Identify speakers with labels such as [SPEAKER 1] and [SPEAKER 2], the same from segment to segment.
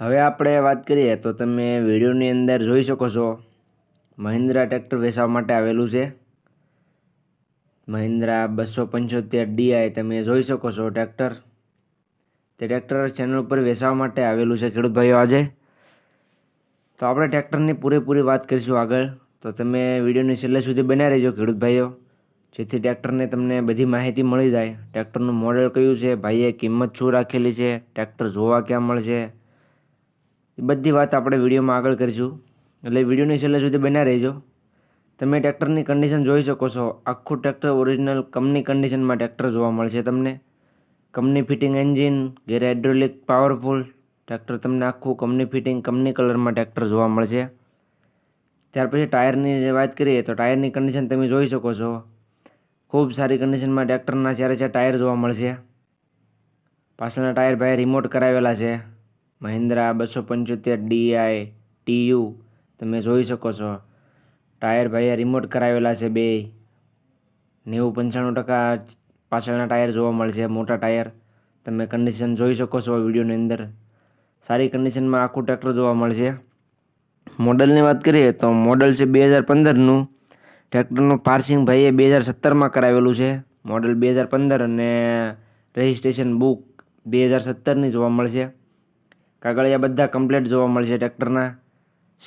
[SPEAKER 1] હવે આપણે વાત કરીએ તો તમે વિડીયોની અંદર જોઈ શકો છો, મહિન્દ્રા ટ્રેક્ટર વેચવા માટે આવેલું છે. મહિન્દ્રા બસો પંચોતેર ડીઆઈ તમે જોઈ શકો છો ટ્રેક્ટર. તે ટ્રેક્ટર ચેનલ ઉપર વેચવા માટે આવેલું છે ખેડૂત ભાઈઓ આજે. તો આપણે ટ્રેક્ટરની પૂરેપૂરી વાત કરીશું આગળ. તો તમે વિડીયોની છેલ્લે સુધી બન્યા રહેજો ખેડૂત ભાઈઓ, જેથી ટ્રેક્ટરને તમને બધી માહિતી મળી જાય. ટ્રેક્ટરનું મોડેલ કયું છે, ભાઈએ કિંમત શું રાખેલી છે, ટ્રેક્ટર જોવા ક્યાં મળશે બધી વાત આપણે વિડીયોમાં આગળ કરીશું. એટલે વિડીયોની છેલ્લે સુધી બન્યા રહેજો. તમે ટ્રેક્ટરની કન્ડિશન જોઈ શકો છો. આખું ટ્રેક્ટર ઓરિજિનલ કંપની કન્ડિશનમાં ટ્રેક્ટર જોવા મળશે તમને. Company fitting engine gear hydraulic powerful tractor તમને આખું કંપની ફિટિંગ કંપની કલરમાં ટ્રેક્ટર જોવા મળશે. ત્યાર પછી ટાયરની વાત કરીએ તો ટાયરની કન્ડિશન તમે જોઈ શકો છો. ખૂબ સારી કન્ડિશનમાં ટ્રેક્ટરના ચારે ચાર ટાયર જોવા મળશે. પાછળના ટાયર ભાઈ રિમોટ કરાવેલા છે. મહિન્દ્રા બસો પંચોતેર ડીઆઈ ટીયુ તમે જોઈ શકો છો. ટાયર ભાઈએ રિમોટ કરાવેલા છે બે. નેવું પંચાણું ટકા પાછળના ટાયર જોવા મળશે, મોટા ટાયર. તમે કન્ડિશન જોઈ શકો છો વિડીયોની અંદર. સારી કન્ડિશનમાં આખું ટ્રેક્ટર જોવા મળશે. મોડલની વાત કરીએ તો મોડલ છે બે હજાર પંદરનું. ટ્રેક્ટરનું પાર્સિંગ ભાઈએ બે હજાર સત્તરમાં કરાવેલું છે. મોડલ બે હજાર પંદર અને રજિસ્ટ્રેશન બુક બે હજાર સત્તરની જોવા મળશે. કાગળિયા બધા કમ્પ્લીટ જોવા મળશે ટ્રેક્ટરના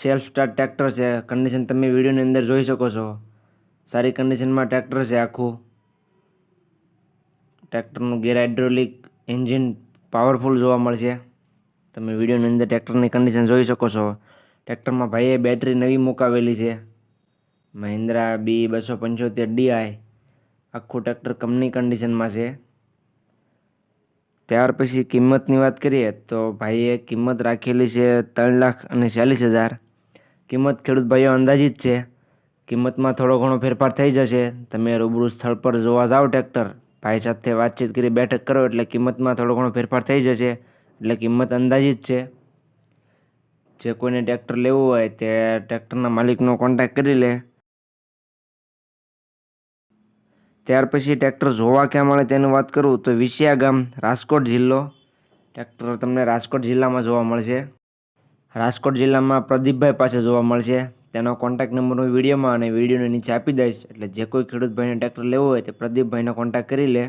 [SPEAKER 1] સેલ્ફ સ્ટાર્ટ ટ્રેક્ટર છે. કન્ડિશન તમે વિડીયોની અંદર જોઈ શકો છો. સારી કન્ડિશનમાં ટ્રેક્ટર છે આખું. ટ્રેક્ટરનું ગેર હાઇડ્રોલિક એન્જિન પાવરફુલ જોવા મળશે. તમે વિડીયોની અંદર ટ્રેક્ટરની કન્ડિશન જોઈ શકો છો. ટ્રેક્ટરમાં ભાઈએ બેટરી નવી મુકાવેલી છે. મહિન્દ્રા બી બસો પંચોતેર ડીઆઈ આખું ટ્રેક્ટર કંપની કન્ડિશનમાં છે. ત્યાર પછી કિંમતની વાત કરીએ તો ભાઈએ કિંમત રાખેલી છે ત્રણ લાખ અને ચાલીસ હજાર. કિંમત ખેડૂત ભાઈઓ અંદાજિત છે. કિંમતમાં થોડો ઘણો ફેરફાર થઈ જશે. તમે રૂબરૂ સ્થળ પર જોવા જાઓ ટ્રેક્ટર. ભાઈ સાથે વાતચીત કરી બેઠક કરો એટલે કિંમતમાં થોડો ઘણો ફેરફાર થઈ જશે. એટલે કિંમત અંદાજિત છે. જે કોઈને ટ્રેક્ટર લેવું હોય તે ટ્રેક્ટરના માલિકનો કોન્ટેક્ટ કરી લે. ત્યાર પછી ટ્રેક્ટર જોવા ક્યાં મળે તેની વાત કરું તો વિસિયા ગામ, રાજકોટ જિલ્લો. ટ્રેક્ટર તમને રાજકોટ જિલ્લામાં જોવા મળશે. રાજકોટ જિલ્લામાં પ્રદીપભાઈ પાસે જોવા મળશે. તેનો કોન્ટેક્ટ નંબર હું વિડીયોમાં અને વિડીયોની નીચે આપી દઈશ. એટલે જે કોઈ ખેડૂત ભાઈને ટ્રેક્ટર લેવું હોય તે પ્રદીપભાઈનો કોન્ટેક્ટ કરી લે.